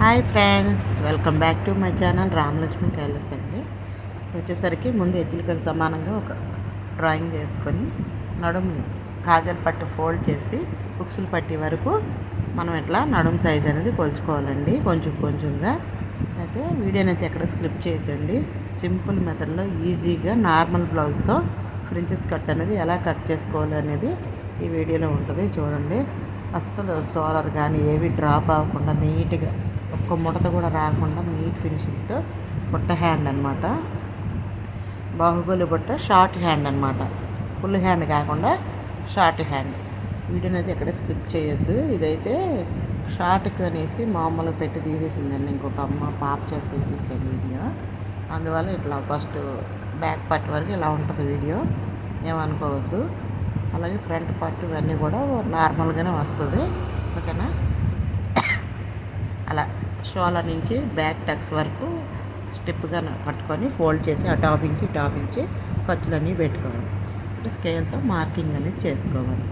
Hi friends welcome back to my channel Ramalakshmi tailors అండి. వచ్చేసరికి ముందు ఎజ్జులకలు సమానంగా ఒక డ్రాయింగ్ చేసుకొని నడుము కాజల్ పట్టు ఫోల్డ్ చేసి బుక్సులు పట్టి వరకు మనం ఇట్లా నడుము సైజ్ అనేది కొలుచుకోవాలండి కొంచెం కొంచెంగా. అయితే వీడియోని అయితే ఎక్కడ స్క్రిప్ చేయొద్దండి. సింపుల్ మెథడ్లో ఈజీగా నార్మల్ బ్లౌజ్తో ఫ్రించెస్ కట్ అనేది ఎలా కట్ చేసుకోవాలి అనేది ఈ వీడియోలో ఉంటుంది చూడండి. అస్సలు సోలర్ కానీ ఏవి డ్రాప్ అవ్వకుండా నీట్గా ఒక్క ముడత కూడా రాకుండా నీట్ ఫినిషింగ్తో బుట్ట హ్యాండ్ అనమాట బాహుబలి బుట్ట షార్ట్ హ్యాండ్ అనమాట ఫుల్ హ్యాండ్ కాకుండా షార్ట్ హ్యాండ్. వీడియోని అయితే ఎక్కడ స్కిప్ చేయొద్దు. ఇదైతే షార్ట్కి అనేసి మామూలుగా పెట్టి తీసేసిందండి ఇంకొక అమ్మ పాప చేత తీపించాను వీడియో. అందువల్ల ఇట్లా ఫస్ట్ బ్యాక్ పార్ట్ వరకు ఇలా ఉంటుంది వీడియో. ఏమనుకోవద్దు. అలాగే ఫ్రంట్ పార్ట్ ఇవన్నీ కూడా నార్మల్గానే వస్తుంది. ఓకేనా? షోల నుంచి బ్యాక్ టక్స్ వరకు స్టిప్గా పట్టుకొని ఫోల్డ్ చేసి అటు హాఫ్ ఇంచి ఇటు హాఫ్ ఇంచి ఖర్చులన్నీ పెట్టుకోవాలి. అంటే స్కేల్తో మార్కింగ్ అనేది చేసుకోవాలి.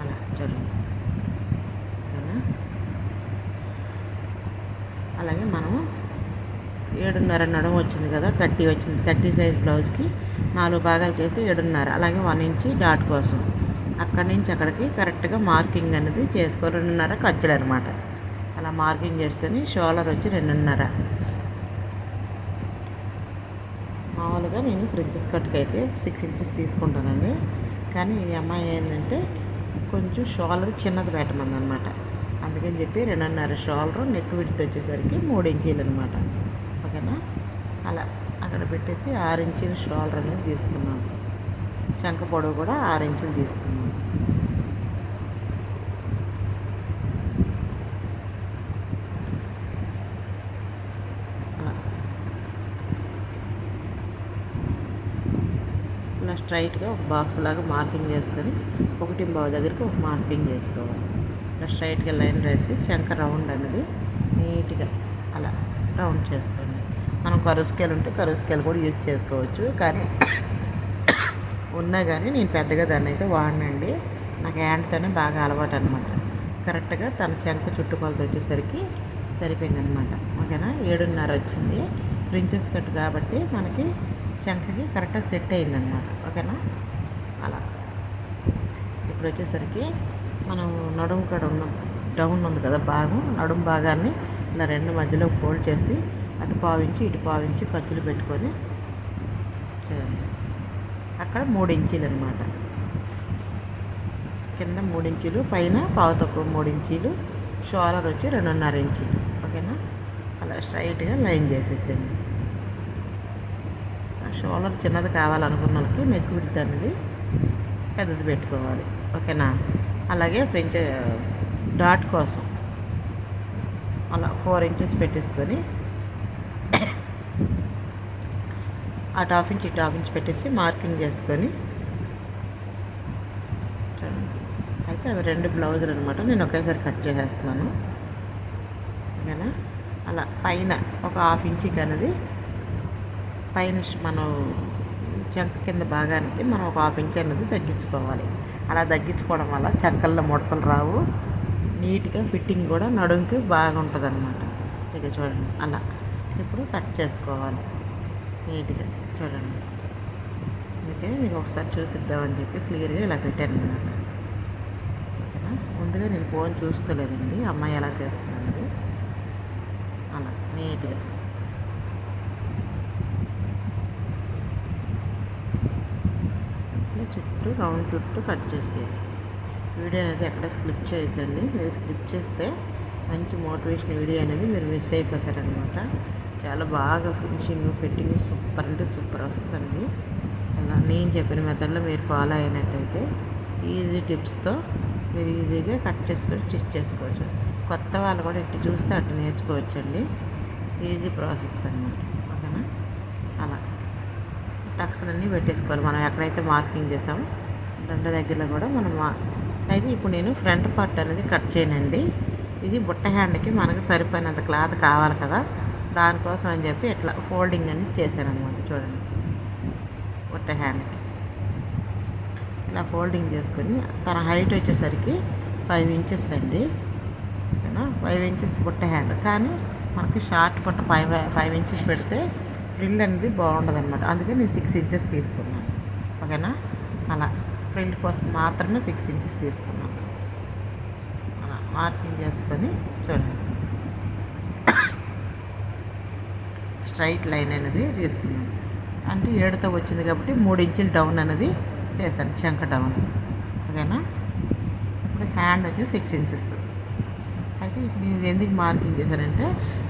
అలా చూడండి అలాగే మనము ఏడున్నర నడుం వచ్చింది కదా థర్టీ వచ్చింది థర్టీ సైజ్ బ్లౌజ్కి నాలుగు భాగాలు చేస్తే ఏడున్నర. అలాగే వన్ ఇంచి డాట్ కోసం. అక్కడి నుంచి అక్కడికి కరెక్ట్గా మార్కింగ్ అనేది చేసుకో రెండున్నర ఖర్చులు అనమాట అలా మార్కింగ్ చేసుకొని షోలర్ వచ్చి రెండున్నర. మామూలుగా నేను ఫ్రిడ్జెస్ కట్కి అయితే సిక్స్ ఇంచెస్ తీసుకుంటానండి. కానీ ఈ అమ్మాయి ఏంటంటే కొంచెం షోలర్ చిన్నది పెట్టమంది అనమాట అందుకని చెప్పి రెండున్నర షోలరు నెక్ విడితే వచ్చేసరికి మూడు ఇంచీలు అనమాట ఓకేనా? అలా అక్కడ పెట్టేసి ఆరు ఇంచీలు షోలర్ అనేది తీసుకున్నాను. చంక పొడవు కూడా ఆరు ఇంచులు తీసుకున్నాను. స్ట్రైట్గా ఒక బాక్స్ లాగా మార్కింగ్ చేసుకొని ఒకటి బావు దగ్గరికి ఒక మార్కింగ్ చేసుకోవాలి. ఇలా స్ట్రైట్గా లైన్ వేసి చెంక రౌండ్ అనేది నీట్గా అలా రౌండ్ చేసుకోండి. మనం కరువు స్కేల్ ఉంటే కరువు స్కేల్ కూడా యూజ్ చేసుకోవచ్చు. కానీ ఉన్నా కానీ నేను పెద్దగా దాన్ని అయితే వాడినండి. నాకు హ్యాండ్తోనే బాగా అలవాటు అనమాట కరెక్ట్గా తన చెంక చుట్టుకొలత వచ్చేసరికి సరిపోయింది అనమాట ఓకేనా? ఏడున్నర వచ్చింది. ప్రిన్సెస్ కట్ కాబట్టి మనకి చెంకకి కరెక్ట్గా సెట్ అయిందనమాట ఓకేనా? అలా. ఇప్పుడు వచ్చేసరికి మనం నడుము కాడ ఉన్న డౌన్ ఉంది కదా భాగం నడుము భాగాన్ని ఇలా రెండు మధ్యలో ఫోల్డ్ చేసి అటు పావించి ఇటు పావించి ఖర్చులు పెట్టుకొని అక్కడ మూడు ఇంచీలు అనమాట కింద మూడు ఇంచీలు పైన పావు తక్కువ మూడు ఇంచీలు షోలర్ వచ్చి రెండున్నర ఇంచీలు. ఓకేనా? అలా స్ట్రైట్గా లైన్ చేసేసేయండి. షోలర్ చిన్నది కావాలనుకున్న వాళ్ళకి నెక్ విడ్త్ అనేది పెద్దది పెట్టుకోవాలి. ఓకేనా? అలాగే ఫ్రెంచ్ డాట్ కోసం అలా ఫోర్ ఇంచెస్ పెట్టేసుకొని ఆ టాఫ్ ఇంచ్ ఈ టాప్ ఇంచ్ పెట్టేసి మార్కింగ్ చేసుకొని అయితే అవి రెండు బ్లౌజులు అనమాట నేను ఒకేసారి కట్ చేసేస్తున్నాను ఓకేనా? అలా పైన ఒక హాఫ్ ఇంచికి అనేది పైన మనం చెంక కింద భాగానికి మనం ఒక హాఫ్ ఇంచ్ అనేది తగ్గించుకోవాలి. అలా తగ్గించుకోవడం వల్ల చెంకల్లో ముడతలు రావు. నీట్గా ఫిట్టింగ్ కూడా నడుంకి బాగుంటుంది అనమాట ఇక చూడండి అలా ఇప్పుడు కట్ చేసుకోవాలి. నీట్గా చూడండి. అందుకే మీకు ఒకసారి చూపిద్దామని చెప్పి క్లియర్గా ఇలా పెట్టాను అనమాట ఓకేనా? ముందుగా నేను ఫోన్ చూసుకోలేదండి. అమ్మాయి ఎలా చేస్తున్నాను అలా నీట్గా. చుట్టూ రౌండ్ చుట్టూ కట్ చేసేది వీడియో అనేది ఎక్కడ స్క్లిప్ చేయొద్దండి. మీరు స్క్లిప్ చేస్తే మంచి మోటివేషన్ వీడియో అనేది మీరు మిస్ అయిపోతారనమాట. చాలా బాగా ఫినిషింగ్ ఫిట్టింగ్ సూపర్ అంటే సూపర్ వస్తుందండి. అలా నేను చెప్పిన మెథడ్లో మీరు ఫాలో అయినట్టయితే ఈజీ టిప్స్తో మీరు ఈజీగా కట్ చేసుకొని స్టిచ్ చేసుకోవచ్చు. కొత్త వాళ్ళు కూడా ఇటు చూస్తే అటు నేర్చుకోవచ్చండి. ఈజీ ప్రాసెస్ అనమాట ఓకేనా? అలా. టక్స్ అన్నీ పెట్టేసుకోవాలి. మనం ఎక్కడైతే మార్కింగ్ చేసామో రెండు దగ్గరలో కూడా మనం మా- అయితే ఇప్పుడు నేను ఫ్రంట్ పార్ట్ అనేది కట్ చేయనండి. ఇది బుట్ట హ్యాండ్కి మనకు సరిపోయినంత క్లాత్ కావాలి కదా. దానికోసం అని చెప్పి ఇట్లా ఫోల్డింగ్ అనేది చేశాను చూడండి. బుట్ట హ్యాండ్కి. ఇలా ఫోల్డింగ్ చేసుకొని తన హైట్ వచ్చేసరికి ఫైవ్ ఇంచెస్ అండి. ఓకేనా? ఫైవ్ ఇంచెస్ బుట్ట హ్యాండ్. కానీ మనకి షార్ట్ బుట్ట ఫైవ్ ఫైవ్ ఇంచెస్ పెడితే ఫ్రిల్ అనేది బాగుండదు అనమాట అందుకే నేను సిక్స్ ఇంచెస్ తీసుకున్నాను. ఓకేనా? అలా. ఫ్రిల్ కోసం మాత్రమే సిక్స్ ఇంచెస్ తీసుకున్నాను అలా మార్కింగ్ చేసుకొని చూడండి. స్ట్రైట్ లైన్ అనేది తీసుకున్నాను అంటే ఏడుతో వచ్చింది కాబట్టి మూడు ఇంచులు డౌన్ అనేది చేశాను చెంక డౌన్ ఓకేనా? ఇప్పుడు హ్యాండ్ వచ్చి సిక్స్ ఇంచెస్ అయితే ఇప్పుడు నేను ఎందుకు మార్కింగ్ చేశానంటే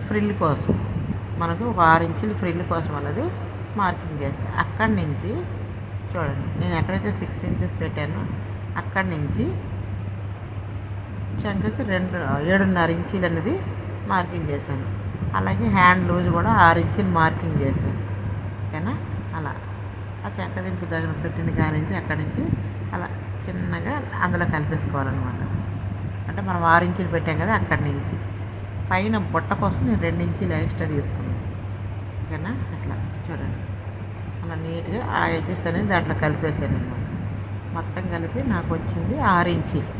ఫ్రిల్ కోసం. మనకు ఒక ఆరు ఇంచులు ఫ్రిల్ కోసం అనేది మార్కింగ్ చేశాను. అక్కడి నుంచి చూడండి. నేను ఎక్కడైతే సిక్స్ ఇంచెస్ పెట్టానో అక్కడి నుంచి చంకకి రెండు ఏడున్నర ఇంచీలు అనేది మార్కింగ్ చేశాను. అలాగే హ్యాండ్ లూజ్ కూడా ఆరు ఇంచీలు మార్కింగ్ చేశాను. ఓకేనా? అలా. ఆ చెక్క దింపు దగ్గర పెట్టిన కాడి నుంచి అక్కడి నుంచి అలా చిన్నగా అందులో కలిపేసుకోవాలన్నమాట. అంటే మనం ఆరు ఇంచులు పెట్టాం కదా అక్కడి నుంచి. పైన బుట్ట కోసం నేను రెండు ఇంచులు ఎక్స్ట్రా తీసుకున్నాను. ఓకేనా? అట్లా. చూడండి. అలా నీట్గా ఆ ఎగ్స్ అనేది దాంట్లో కలిపేసాను మొత్తం కలిపి నాకు వచ్చింది ఆరు ఇంచీలు.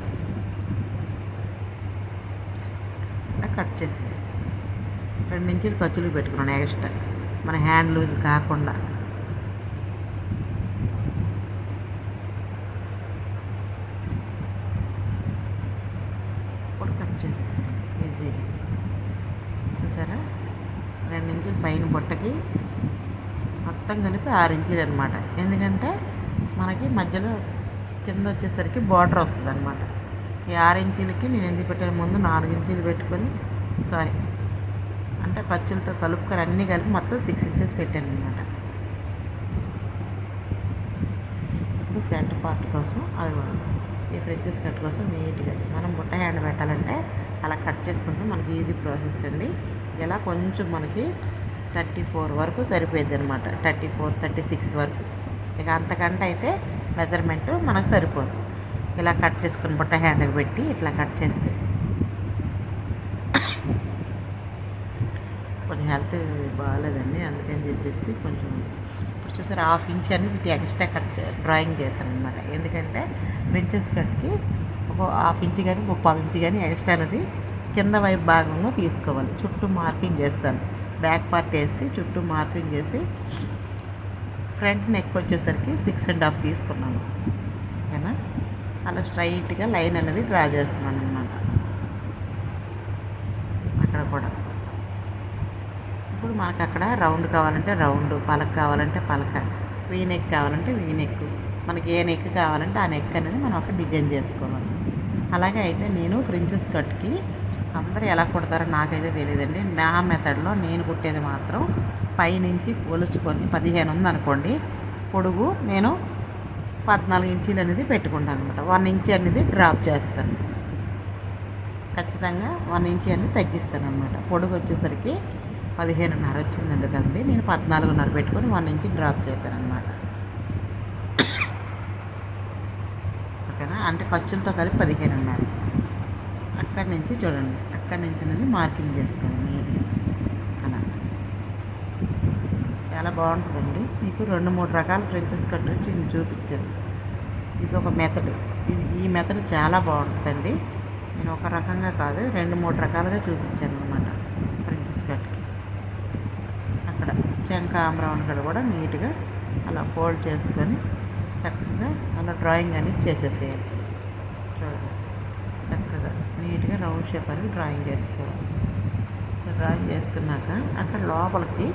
అలా కట్ చేసాను రెండు ఇంచులు ఖర్చులు పెట్టుకున్నాను ఎక్స్ట్రా. మన హ్యాండ్ లూజ్ కాకుండా. ఇప్పుడు కట్ చేసేసాను ఈజీగా. చూసారా? రెండు ఇంచులు పైన బుట్టకి మొత్తం కలిపి ఆరు ఇంచులు అనమాట ఎందుకంటే మనకి మధ్యలో కింద వచ్చేసరికి బార్డర్ వస్తుంది అనమాట ఈ ఆరు నేను ఎందుకు పెట్టాను? ముందు నాలుగు ఇంచీలు పెట్టుకొని సారీ అంటే ఖర్చులతో కలుపుకొని అన్నీ కలిపి మొత్తం సిక్స్ ఇంచెస్ పెట్టాను అనమాట ఇప్పుడు ఫ్రంట్ పార్ట్ కోసం అది ఈ ఫ్రెంచెస్ కట్ కోసం నీట్గా మనం బుట్ట హ్యాండ్ పెట్టాలంటే అలా కట్ చేసుకుంటే మనకి ఈజీ ప్రాసెస్ అండి. ఇలా కొంచెం మనకి థర్టీ ఫోర్ వరకు సరిపోయింది అనమాట థర్టీ ఫోర్ థర్టీ సిక్స్ వరకు. ఇక అంతకంటే అయితే మెజర్మెంట్ మనకు సరిపోదు. ఇలా కట్ చేసుకుని బుట్ట హ్యాండ్కి పెట్టి ఇట్లా కట్ చేస్తే. కొంచెం హెల్త్ బాగాలేదండి అందుకని చెప్పేసి కొంచెం ఇప్పుడు చూసారు హాఫ్ ఇంచ్ అనేది ఇటు ఎక్స్ట్రా కట్ డ్రాయింగ్ చేశాను అనమాట ఎందుకంటే ప్రిన్సెస్ కట్కి ఒక హాఫ్ ఇంచ్ కానీ ముప్పై ఇంచ్ కానీ ఎక్స్ట్రా అనేది కింద వైపు భాగంలో తీసుకోవాలి. చుట్టూ మార్కింగ్ చేస్తాను. బ్యాక్ పార్ట్ వేసి చుట్టూ మార్కింగ్ చేసి ఫ్రంట్ నెక్ వచ్చేసరికి సిక్స్ అండ్ హాఫ్ తీసుకున్నాను. ఓకేనా? అలా స్ట్రైట్గా లైన్ అనేది డ్రా చేస్తున్నాను అనమాట అక్కడ కూడా. ఇప్పుడు మనకు అక్కడ రౌండ్ కావాలంటే రౌండ్ పలక కావాలంటే పలక వీ నెక్ కావాలంటే వీ నెక్ మనకి ఏ నెక్ కావాలంటే ఆ నెక్ అనేది మనం అక్కడ డిజైన్ చేసుకోవాలి. అలాగే అయితే నేను ప్రిన్సెస్ కట్కి అందరూ ఎలా కుడతారో నాకైతే తెలియదండి నా మెథడ్లో నేను కుట్టేది మాత్రం పైనుంచి కొలుచుకొని పదిహేను ఉంది అనుకోండి పొడుగు నేను పద్నాలుగు ఇంచీలు అనేది పెట్టుకుంటాను అనమాట వన్ ఇంచ్ అనేది డ్రాప్ చేస్తాను. ఖచ్చితంగా వన్ ఇంచ్ అనేది తగ్గిస్తాను అనమాట పొడుగు వచ్చేసరికి పదిహేనున్నర వచ్చిందండి తండ్రి నేను పద్నాలుగున్నర పెట్టుకొని వన్ ఇంచ్ డ్రాప్ చేశాను అనమాట ఓకేనా అంటే ఖర్చులతో కలిపి పదిహేనున్నర. అక్కడి నుంచి చూడండి అక్కడి నుంచి అనేది మార్కింగ్ చేసుకోండి నీట్గా అలా. చాలా బాగుంటుందండి. మీకు రెండు మూడు రకాల ఫ్రెంచెస్ కట్ నేను చూపించాను. ఇది ఒక మెథడ్. ఇది ఈ మెథడ్ చాలా బాగుంటుందండి. నేను ఒక రకంగా కాదు రెండు మూడు రకాలుగా చూపించాను అనమాట ఫ్రెంచెస్ కట్కి. అక్కడ చెంక ఆమ్రవన్ కూడా నీట్గా అలా ఫోల్డ్ చేసుకొని చక్కగా అలా డ్రాయింగ్ అనేది చేసేసేయాలి చూడండి చక్కగా నీట్గా రౌండ్ షేప్ అనేది డ్రాయింగ్ చేసుకోవాలి. డ్రాయింగ్ చేసుకున్నాక అక్కడ లోపలికి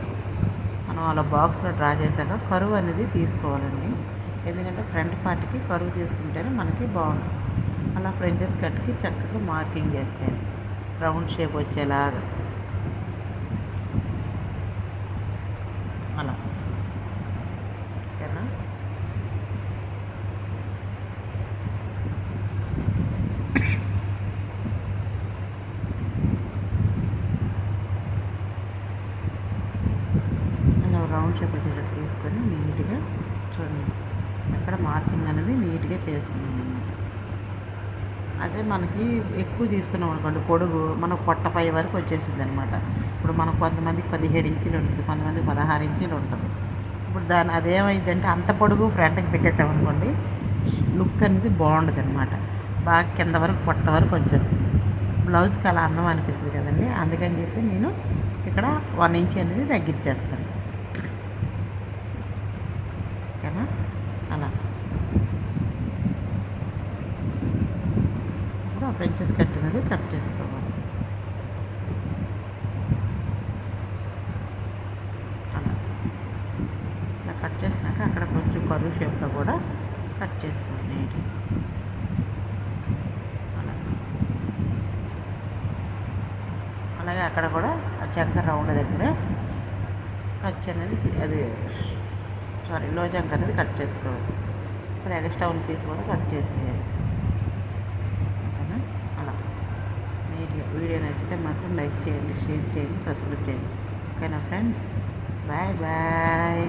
మనం అలా బాక్స్లో డ్రా చేశాక కరువు అనేది తీసుకోవాలండి. ఎందుకంటే ఫ్రంట్ పార్ట్కి కరువు తీసుకుంటేనే మనకి బాగుంటుంది. అలా ఫ్రెంచెస్ కట్కి చక్కగా మార్కింగ్ చేసేయాలి. రౌండ్ షేప్ వచ్చేలాగా అలా ఓకేనా అలా తీసుకొని నీట్గా చూడండి. అక్కడ మార్కింగ్ అనేది నీట్గా చేసుకున్నాను అదే మనకి ఎక్కువ తీసుకున్నాం అనుకోండి పొడుగు మన పొట్టపై వరకు వచ్చేసింది అనమాట ఇప్పుడు మనకు కొంతమందికి పదిహేడు ఇంచులు ఉంటుంది కొంతమందికి పదహారు ఇంచులు ఉంటుంది. ఇప్పుడు దాని అదేమైందంటే అంత పొడుగు ఫ్రంట్కి పెట్టేసామనుకోండి లుక్ అనేది బాగుండదు అనమాట బాగా కింద వరకు పొట్ట వరకు వచ్చేస్తుంది. బ్లౌజ్కి అలా అందం అనిపించదు కదండి. అందుకని చెప్పి నేను ఇక్కడ వన్ ఇంచ్ అనేది తగ్గించేస్తాను. ఇప్పుడు ఫ్రెంచెస్ కట్ అనేది కట్ చేసుకోవాలి. అలా. ఇలా కట్ చేసినాక అక్కడ కొంచెం కరువు షేప్లో కూడా కట్ చేసుకోండి నీట్గా. అలా. అలాగే అక్కడ కూడా ఆ చంక రౌండ్ దగ్గర కచ్ అనేది అది సారీ లో చంక అనేది కట్ చేసుకోవాలి. ఇప్పుడు ఎక్స్ట్రా ఉన్న పీస్ కూడా కట్ చేసేయాలి. వీడియో నచ్చితే మాత్రం లైక్ చేయండి షేర్ చేయండి సబ్స్క్రైబ్ చేయండి. ఓకేనా ఫ్రెండ్స్? Bye bye.